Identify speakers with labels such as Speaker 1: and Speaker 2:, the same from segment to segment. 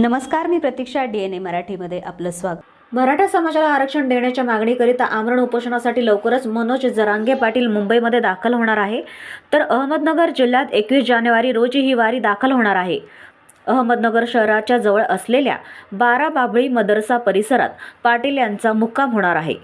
Speaker 1: नमस्कार मी प्रतीक्षा D N ए मराठीमध्ये आपलं स्वागत.
Speaker 2: मराठा समाजाला आरक्षण देण्याच्या मागणीकरिता आमरण उपोषणासाठी लवकरच मनोज जरांगे पाटील मुंबईमध्ये दाखल होणार आहे. तर अहमदनगर जिल्ह्यात एकवीस जानेवारी रोजी ही वारी दाखल होणार आहे. अहमदनगर शहराच्या जवळ असलेल्या बारा बाबळी मदरसा परिसरात पाटील यांचा मुक्काम होणार आहे.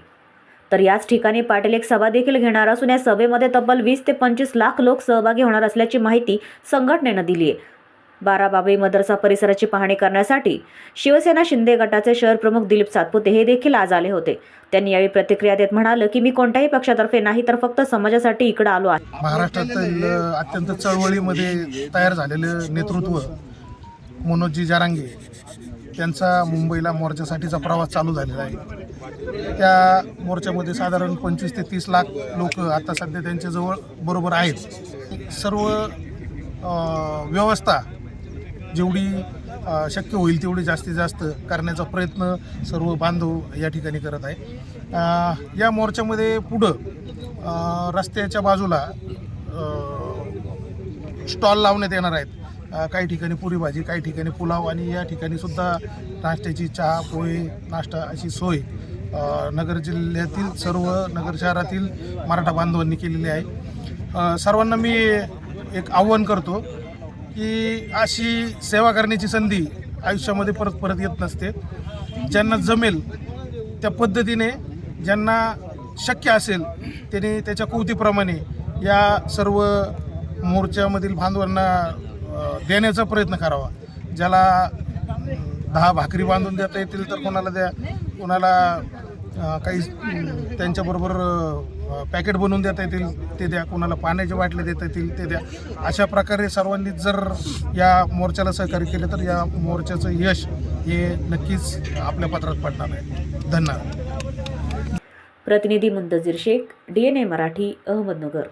Speaker 2: तर याच ठिकाणी पाटील एक सभा देखील घेणार असून या सभेमध्ये तब्बल वीस ते पंचवीस लाख लोक सहभागी होणार असल्याची माहिती संघटनेनं दिली आहे बाराबाबी मदरसा परिसराची पाहणी करण्यासाठी शिवसेना शिंदे गटाचे शहर प्रमुख दिलीप सातपुते हे देखील आज आले होते. त्यांनी यावेळी प्रतिक्रिया देत म्हणाले की मी कोणत्याही पक्षातर्फे नाही तर फक्त समाजासाठी इकडे आलो आहे.
Speaker 3: महाराष्ट्रातील अत्यंत चळवळीमध्ये तयार झालेलं नेतृत्व मनोजजी जारांगे त्यांचा मुंबईला मोर्चासाठीचा प्रवास चालू झालेला आहे. त्या मोर्चामध्ये साधारण पंचवीस ते तीस लाख लोक आता सध्या त्यांच्याजवळ बरोबर आहेत. सर्व व्यवस्था जेवढी शक्य होईल तेवढी जास्तीत जास्त करण्याचा प्रयत्न सर्व बांधव या ठिकाणी करत आहे या मोर्चामध्ये पुढं रस्त्याच्या बाजूला स्टॉल लावण्यात येणार आहेत. काही ठिकाणी पुरी भाजी काही ठिकाणी पुलाव आणि या ठिकाणी सुद्धा नाश्त्याची चहा पोहे नाश्ता अशी सोय नगर जिल्ह्यातील सर्व नगर शहरातील मराठा बांधवांनी केलेली आहे. सर्वांना मी एक आव्हान करतो की अशी सेवा करण्याची संधी आयुष्यामध्ये परत परत येत नसते. ज्यांना जमेल त्या पद्धतीने ज्यांना शक्य असेल त्यांनी त्याच्या कुवतीप्रमाणे या सर्व मोर्चामधील बांधवांना देण्याचा प्रयत्न करावा. ज्याला दहा भाकरी बांधून देता येतील तर कोणाला द्या कोणाला काही त्यांच्याबरोबर पॅकेट बनवून देता येतील ते द्या. कोणाला पाण्याच्या बाटल्या देता येतील ते द्या. अशा प्रकारे सर्वांनी जर या मोर्चाला सहकार्य केलं तर या मोर्चाचं यश हे नक्कीच आपल्या पत्रात पडणार आहे. धन्यवाद.
Speaker 2: प्रतिनिधी Muntazir Shaikh D N A Marathi Ahmednagar.